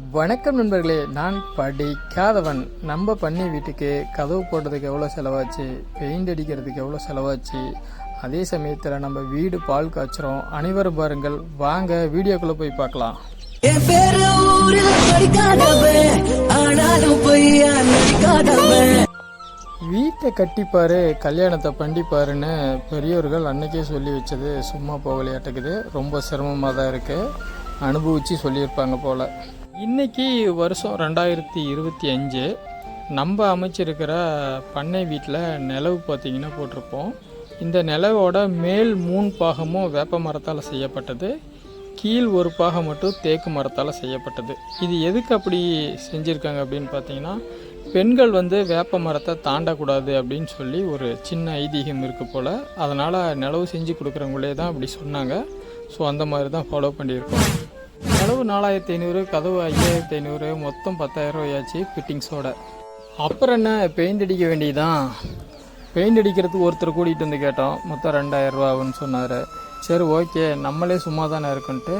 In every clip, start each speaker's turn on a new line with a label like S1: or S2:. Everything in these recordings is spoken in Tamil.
S1: வணக்கம் நண்பர்களே நான் படிக்காதவன். நம்ம பண்ணி வீட்டுக்கு கதவு போடுறதுக்கு எவ்வளோ செலவாச்சு? பெயிண்ட் அடிக்கிறதுக்கு எவ்வளோ செலவாச்சு? அதே சமயத்தில் நம்ம வீடு பால் காய்ச்சுறோம். அனைவரும் பாருங்கள் வாங்க வீடியோக்குள்ளே போய் பார்க்கலாம். வீட்டை கட்டிப்பாரு கல்யாணத்தை பண்ணிப்பாருன்னு பெரியோர்கள் அன்னைக்கே சொல்லி வச்சது சும்மா போகலையாட்டுக்குது. ரொம்ப சிரமமாக தான் இருக்குது அனுபவித்து சொல்லியிருப்பாங்க போல். இன்னைக்கு வருஷம் ரெண்டாயிரத்தி இருபத்தி அஞ்சு நம்ம அமைச்சிருக்கிற பண்ணை வீட்டில் நிலவு பார்த்தீங்கன்னா போட்டிருப்போம். இந்த நிலவோட மேல் மூணு பாகமும் வேப்ப மரத்தால் செய்யப்பட்டது. கீழ் ஒரு பாகம் மட்டும் தேக்கு மரத்தால் செய்யப்பட்டது. இது எதுக்கு அப்படி செஞ்சுருக்காங்க அப்படின்னு பார்த்தீங்கன்னா பெண்கள் வந்து வேப்ப மரத்தை தாண்டக்கூடாது அப்படின்னு சொல்லி ஒரு சின்ன ஐதீகம் இருக்குது போல். அதனால் நிலவு செஞ்சு கொடுக்குறவங்களே தான் அப்படி சொன்னாங்க. ஸோ அந்த மாதிரி தான் ஃபாலோ பண்ணியிருக்கோம். கதவு நாலாயிரத்தி ஐநூறு கதவு ஐயாயிரத்தி ஐநூறு மொத்தம் பத்தாயிரம் ரூபாயாச்சு ஃபிட்டிங்ஸோட அப்புறம் என்ன பெயிண்ட் அடிக்க வேண்டியதான் பெயிண்ட் அடிக்கிறதுக்கு ஒருத்தர் கூட்டிகிட்டு வந்து கேட்டோம். மொத்தம் ரெண்டாயிரம் ரூபா சொன்னார். சரி ஓகே நம்மளே சும்மா தானே இருக்குன்ட்டு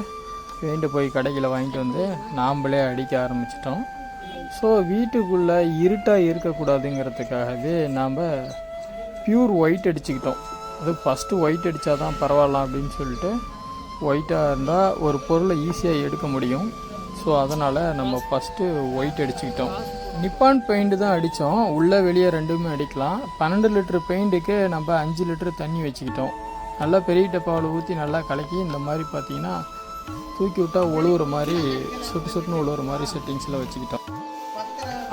S1: பெயிண்ட்டு போய் கடையில் வாங்கிட்டு வந்து நாம்ளே அடிக்க ஆரம்பிச்சிட்டோம். ஸோ வீட்டுக்குள்ளே இருட்டாக இருக்கக்கூடாதுங்கிறதுக்காகவே நாம் பியூர் ஒயிட் அடிச்சுக்கிட்டோம். அது ஃபஸ்ட்டு ஒயிட் அடித்தா தான் பரவாயில்ல அப்படின்னு சொல்லிட்டு ஒயிட்டாக இருந்தால் ஒரு பொருளை ஈஸியாக எடுக்க முடியும். ஸோ அதனால் நம்ம ஃபஸ்ட்டு ஒயிட் அடிச்சுக்கிட்டோம். நிப்பான் பெயிண்ட் தான் அடித்தோம் உள்ளே வெளியே ரெண்டுமே அடிக்கலாம். பன்னெண்டு லிட்டர் பெயிண்ட்டுக்கு நம்ம அஞ்சு லிட்டர் தண்ணி வச்சுக்கிட்டோம். நல்லா பெரிய டப்பாவில் ஊற்றி நல்லா கலக்கி இந்த மாதிரி பார்த்தீங்கன்னா தூக்கி விட்டால் ஒழுகுற மாதிரி சுட்டு சுட்டுன்னு ஒழுகுற மாதிரி செட்டிங்ஸில் வச்சுக்கிட்டோம்.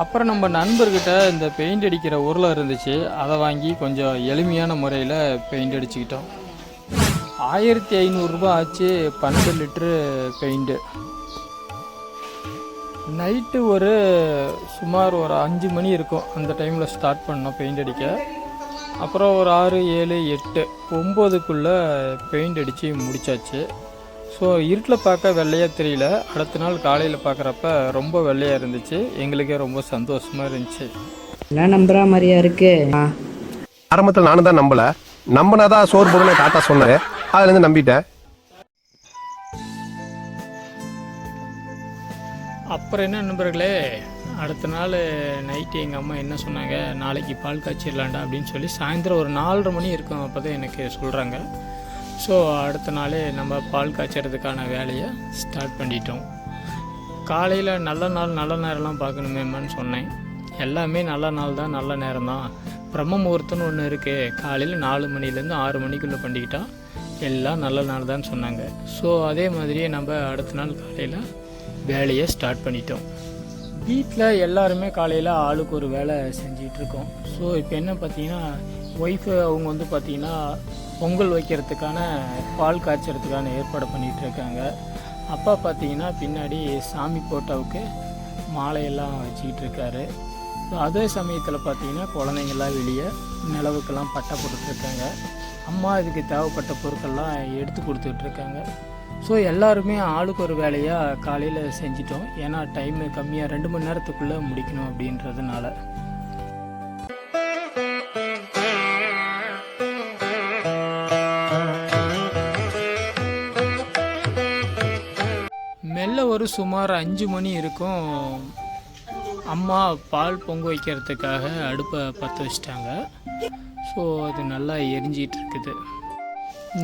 S1: அப்புறம் நம்ம நண்பர்கிட்ட இந்த பெயிண்ட் அடிக்கிற உருளை இருந்துச்சு. அதை வாங்கி கொஞ்சம் எளிமையான முறையில் பெயிண்ட் அடிச்சுக்கிட்டோம். ஆயிரத்தி ஐநூறுரூபா ஆச்சு பன்னெண்டு லிட்ரு பெயிண்ட்டு நைட்டு ஒரு சுமார் ஒரு அஞ்சு மணி இருக்கும் அந்த டைமில் ஸ்டார்ட் பண்ணோம் பெயிண்ட் அடிக்க. அப்புறம் ஒரு ஆறு ஏழு எட்டு ஒம்போதுக்குள்ளே பெயிண்ட் அடித்து முடிச்சாச்சு. ஸோ இருட்டில் பார்க்க வெள்ளையாக தெரியல. அடுத்த நாள் காலையில் பார்க்குறப்ப ரொம்ப வெள்ளையாக இருந்துச்சு. எங்களுக்கே ரொம்ப சந்தோஷமாக இருந்துச்சு.
S2: எல்லாம் நம்புற மாதிரியா இருக்கு?
S3: ஆரம்பத்தில் நானும் தான் நம்பல. நம்பினாதான் சோறு போடுன்னு தாத்தா சொன்னாரு. அதுல இருந்து நம்பிட்டேன்.
S1: அப்புறம் என்ன நண்பர்களே? அடுத்த நாள் நைட்டு எங்கள் அம்மா என்ன சொன்னாங்க? நாளைக்கு பால் காய்ச்சிடலாண்டா அப்படின்னு சொல்லி சாயந்தரம் ஒரு நாலரை மணி இருக்கும் அப்போ தான் எனக்கு சொல்கிறாங்க ஸோ அடுத்த நாள் நம்ம பால் காய்ச்சறதுக்கான வேலையை ஸ்டார்ட் பண்ணிட்டோம். காலையில் நல்ல நாள் நல்ல நேரம்லாம் பார்க்கணுமேம்மான்னு சொன்னேன். எல்லாமே நல்ல நாள் தான் நல்ல நேரம் தான். பிரம்ம முகூர்த்தம்னு ஒன்று இருக்குது காலையில் நாலு மணிலேருந்து ஆறு மணிக்குள்ளே பண்ணிக்கிட்டால் எல்லாம் நல்ல நாள் தான் சொன்னாங்க. ஸோ அதே மாதிரியே நம்ம அடுத்த நாள் காலையில் வேலையை ஸ்டார்ட் பண்ணிட்டோம். வீட்டில் எல்லாருமே காலையில் ஆளுக்கு ஒரு வேலை செஞ்சிகிட்ருக்கோம் இருக்கோம். ஸோ இப்போ என்ன பார்த்தீங்கன்னா ஒய்ஃபு அவங்க வந்து பார்த்திங்கன்னா பொங்கல் வைக்கிறதுக்கான பால் காய்ச்சறதுக்கான ஏற்பாடு பண்ணிகிட்ருக்காங்க அப்பா பார்த்தீங்கன்னா பின்னாடி சாமி போட்டோவுக்கு மாலையெல்லாம் வச்சுக்கிட்டு இருக்காரு. ஸோ அதே சமயத்தில் பார்த்தீங்கன்னா குழந்தைங்கள்லாம் வெளியே நிலவுக்கெல்லாம் பட்டை போட்டுட்ருக்காங்க அம்மா இதுக்கு தேவைப்பட்ட பொருட்கள்லாம் எடுத்து கொடுத்துட்ருக்காங்க. ஸோ எல்லாருமே ஆளுக்கு ஒரு வேலையாக காலையில் செஞ்சிட்டோம். ஏன்னா டைமு கம்மியாக ரெண்டு மணி நேரத்துக்குள்ளே முடிக்கணும் அப்படின்றதுனால. மெல்ல ஒரு சுமார் அஞ்சு மணி இருக்கும். அம்மா பால் பொங்க வைக்கிறதுக்காக அடுப்பை பற்ற வச்சிட்டாங்க. ஸோ அது நல்லா எரிஞ்சிகிட்டு இருக்குது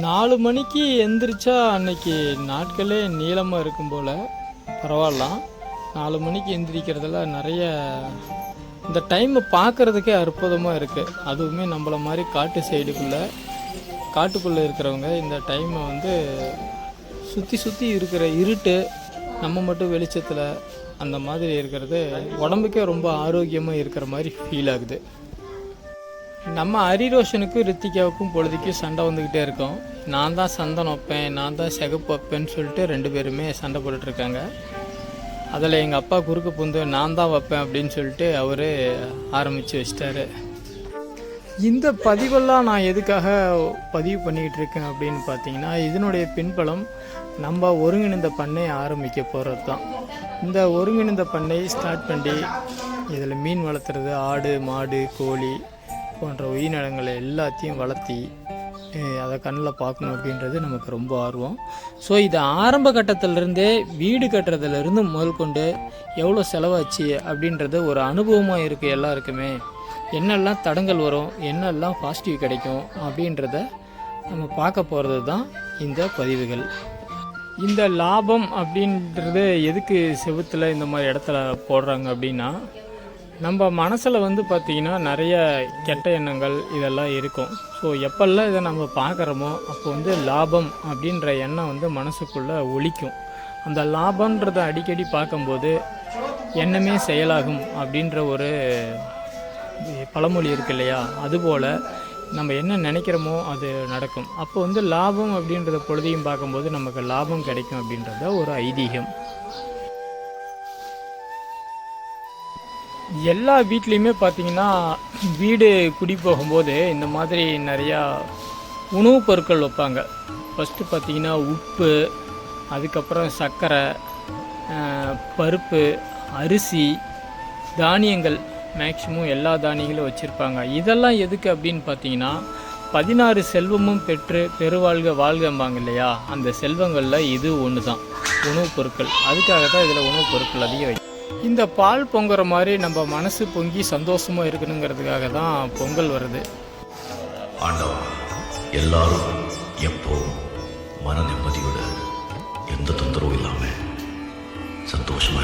S1: நாலு மணிக்கு எந்திரிச்சா அன்னைக்கு நாட்களே நீளமாக இருக்கும் போல். பரவாயில்லாம் நாலு மணிக்கு எந்திரிக்கிறதுல நிறைய இந்த டைமை பார்க்குறதுக்கே அற்புதமாக இருக்குது அதுவுமே நம்மள மாதிரி காட்டு சைடுக்குள்ளே காட்டுக்குள்ளே இருக்கிறவங்க இந்த டைமை வந்து சுற்றி சுற்றி இருக்கிற இருட்டு நம்ம மட்டும் வெளிச்சத்தில் அந்த மாதிரி இருக்கிறது உடம்புக்கே ரொம்ப ஆரோக்கியமாக இருக்கிற மாதிரி ஃபீல் ஆகுது. நம்ம ஹரிரோஷனுக்கும் ரித்திகாவுக்கும் பொழுதுக்கும் சண்டை வந்துக்கிட்டே இருக்கும். நான் தான் சந்தன் வைப்பேன் நான் தான் சிகப்பு வைப்பேன்னு சொல்லிட்டு ரெண்டு பேருமே சண்டை போட்டுட்ருக்காங்க. அதில் எங்கள் அப்பா குறுக்கு புந்து நான் தான் வைப்பேன் அப்படின்னு சொல்லிட்டு அவர் ஆரம்பித்து வச்சிட்டாரு. இந்த பதிவெல்லாம் நான் எதுக்காக பதிவு பண்ணிக்கிட்டு இருக்கேன் அப்படின்னு பார்த்தீங்கன்னா இதனுடைய பின்பலம் நம்ம ஒருங்கிணைந்த பண்ணை ஆரம்பிக்க போகிறது தான். இந்த ஒருங்கிணைந்த பண்ணை ஸ்டார்ட் பண்ணி இதில் மீன் வளர்த்துறது ஆடு மாடு கோழி போன்ற உயிரினங்களை எல்லாத்தையும் வளர்த்தி அதை கண்ணில் பார்க்கணும் அப்படின்றது நமக்கு ரொம்ப ஆர்வம். ஸோ இது ஆரம்ப கட்டத்திலிருந்தே வீடு கட்டுறதுலேருந்து முதல் கொண்டு எவ்வளோ செலவாச்சு அப்படின்றது ஒரு அனுபவமாக இருக்குது எல்லாருக்குமே. என்னெல்லாம் தடங்கள் வரும் என்னெல்லாம் பாசிட்டிவ் கிடைக்கும் அப்படின்றத நம்ம பார்க்க போகிறது தான் இந்த பதிவுகள். இந்த லாபம் அப்படின்றது எதுக்கு செவுத்தில் இந்த மாதிரி இடத்துல போடுறாங்க அப்படின்னா நம்ம மனசில் வந்து பார்த்திங்கன்னா நிறைய கெட்ட எண்ணங்கள் இதெல்லாம் இருக்கும். ஸோ எப்பெல்லாம் இதை நம்ம பார்க்குறோமோ அப்போ வந்து லாபம் அப்படின்ற எண்ணம் வந்து மனசுக்குள்ளே ஒழிக்கும் அந்த லாபன்றதை அடிக்கடி பார்க்கும்போது எண்ணமே செயலாகும் அப்படின்ற ஒரு பழமொழி இருக்கு இல்லையா? அதுபோல் நம்ம என்ன நினைக்கிறோமோ அது நடக்கும். அப்போ வந்து லாபம் அப்படின்றத பொழுதையும் பார்க்கும்போது நமக்கு லாபம் கிடைக்கும் அப்படின்றத ஒரு ஐதீகம். எல்லா வீட்லேயுமே பார்த்தீங்கன்னா வீடு குடி போகும்போது இந்த மாதிரி நிறையா உணவுப் பொருட்கள் வைப்பாங்க. ஃபஸ்ட்டு பார்த்தீங்கன்னா உப்பு அதுக்கப்புறம் சர்க்கரை பருப்பு அரிசி தானியங்கள் மேக்சிமம் எல்லா தானியங்களும் வச்சுருப்பாங்க. இதெல்லாம் எதுக்கு அப்படின்னு பார்த்தீங்கன்னா பதினாறு செல்வமும் பெற்று பெருவாழ்க வாழ்கம்பாங்க இல்லையா? அந்த செல்வங்களில் இது ஒன்று தான் உணவுப் பொருட்கள். அதுக்காக தான் இதில் உணவுப் பொருட்கள் அதிகம் வை இந்த பால் பொங்குற மாதிரி நம்ம மனசு பொங்கி சந்தோஷமாக இருக்கணுங்கிறதுக்காக தான் பொங்கல் வருது.
S4: ஆண்டவா எல்லாரும் எப்போ மன நிம்மதியோட எந்த தொந்தரவும் இல்லாம சந்தோஷமா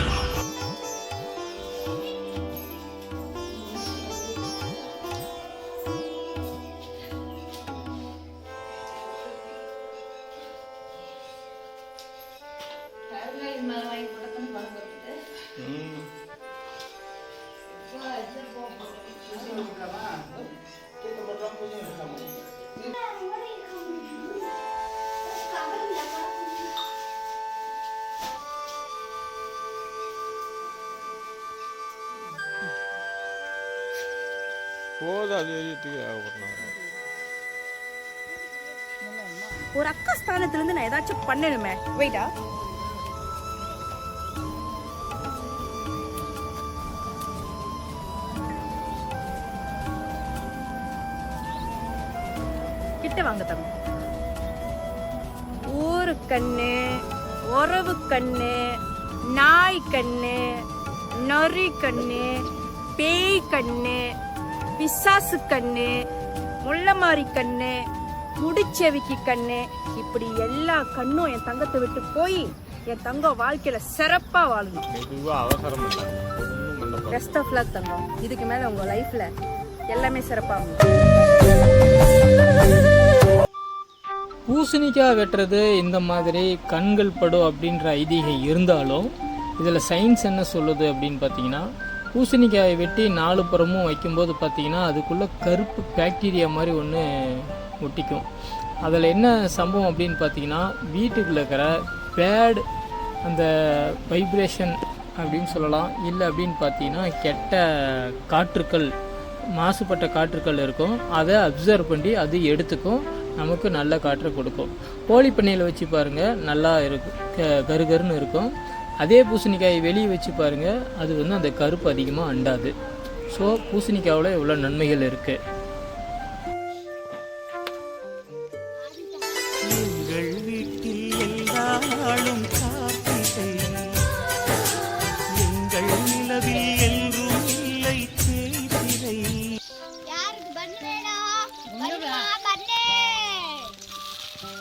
S1: போதும் அது எரியத்துக்கு
S5: ஒரு அக்கா ஸ்தானத்துல இருந்து நான் ஏதாச்சும் பண்ணணுமே. வெயிட்டா கிட்ட வாங்க தம்பி. ஊரு கண்ணு உறவு கண்ணு நாய் கண்ணு நரி கண்ணு பேய் கண்ணு பிசாசு கண்ணு முள்ளமாரி கண்ணு முடிச்செவிக்கு கண்ணு இப்படி எல்லா கண்ணும் என் தங்கத்தை விட்டு போய் என் தங்கம் வாழ்க்கையில சிறப்பா வாழணும். பெஸ்ட் ஆஃப் லக் தங்கம். இதுக்கு மேல உங்க லைஃப்ல எல்லாமே சிறப்பாகும்
S1: பூசணிக்காய் வெட்டுறது இந்த மாதிரி கண்கள் படும் அப்படின்ற ஐதீகம் இருந்தாலும் இதில் சயின்ஸ் என்ன சொல்லுது அப்படின்னு பார்த்தீங்கன்னா பூசணிக்காயை வெட்டி நாலு புறமும் வைக்கும்போது பார்த்தீங்கன்னா அதுக்குள்ளே கருப்பு பேக்டீரியா மாதிரி ஒன்று ஒட்டிக்கும். அதில் என்ன சம்பவம் அப்படின்னு பார்த்தீங்கன்னா வீட்டுக்குள்ள இருக்கிற பேட் அந்த வைப்ரேஷன் அப்படின்னு சொல்லலாம். இல்லை அப்படின்னு பார்த்தீங்கன்னா கெட்ட காற்றுக்கள் மாசுபட்ட காற்றுக்கள் இருக்கும். அதை அப்சர்வ் பண்ணி அது எடுத்துக்கும். நமக்கு நல்ல காற்றை கொடுக்கும். கோழி பண்ணையில் வச்சு பாருங்கள் நல்லா இருக்கும் க கருகருன்னு இருக்கும். அதே பூசணிக்காயை வெளியே வச்சு பாருங்கள் அது வந்து அந்த கருப்பு அதிகமாக அண்டாது. ஸோ பூசணிக்காவில் இவ்வளோ நன்மைகள் இருக்குது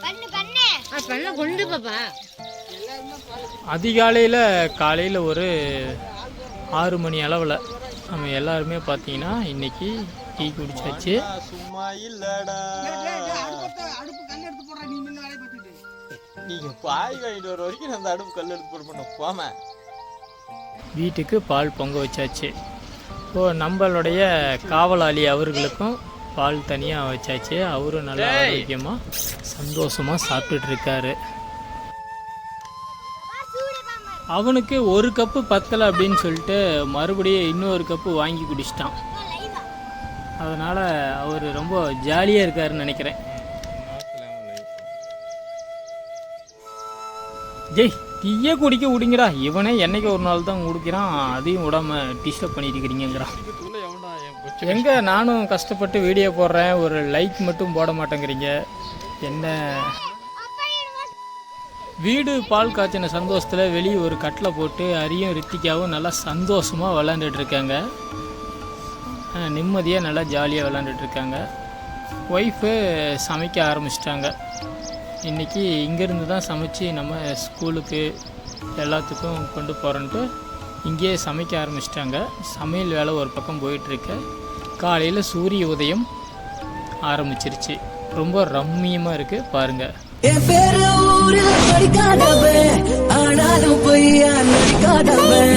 S6: பண்ணு பண்ணு பண்ணு.
S1: அதிகாலையில் காலையில் ஒரு ஆறு மணி அளவில் நம்ம எல்லாருமே பார்த்தீங்கன்னா இன்றைக்கி டீ குடிச்சாச்சு.
S7: சும்மா இல்லடா. நீங்க பாய் வாங்கிட்டு வர வரைக்கும் அந்த அடுப்பு கல் எடுத்து போட போம
S1: வீட்டுக்கு பால் பொங்க வச்சாச்சு. இப்போ நம்மளுடைய காவலாளி அவர்களுக்கும் பால் தனியாக வச்சாச்சு. அவரும் நல்லா ஆரோக்கியமாக சந்தோஷமாக சாப்பிட்டுட்டு இருக்காரு. அவனுக்கு ஒரு கப்பு பத்தலை அப்படின்னு சொல்லிட்டு மறுபடியும் இன்னொரு கப்பு வாங்கி குடிச்சிட்டான். அதனால் அவர் ரொம்ப ஜாலியாக இருக்காருன்னு நினைக்கிறேன். ஜெய் டீயே குடிக்க விடுங்கடா. இவனே என்னைக்கு ஒரு நாள் தான் குடிக்கிறான். அதையும் விடாம டிஸ்டர்ப் பண்ணிட்டு இருக்கிறீங்கிறான் எங்கே நானும் கஷ்டப்பட்டு வீடியோ போடுறேன். ஒரு லைக் மட்டும் போட மாட்டேங்கிறீங்க. என்ன? வீடு பால் காய்ச்சின சந்தோஷத்தில் வெளியே ஒரு கட்டில் போட்டு அரியும் ரித்திகாவும் நல்லா சந்தோஷமாக விளாண்டுட்டு இருக்காங்க. நிம்மதியாக நல்லா ஜாலியாக விளாண்டுட்ருக்காங்க ஒய்ஃபு சமைக்க ஆரம்பிச்சிட்டாங்க. இன்றைக்கி இங்கேருந்து தான் சமைச்சு நம்ம ஸ்கூலுக்கு எல்லாத்துக்கும் கொண்டு போகிறோன்ட்டு இங்கேயே சமைக்க ஆரம்பிச்சிட்டாங்க. சமையல் வேலை ஒரு பக்கம் போயிட்டுருக்கு. காலையில் சூரிய உதயம் ஆரம்பிச்சிருச்சு. ரொம்ப ரம்மியமாக இருக்குது பாருங்கள்
S8: ஊரில் படிக்காதவன் ஆனாலும் பொய்யா நடிக்காதவன்.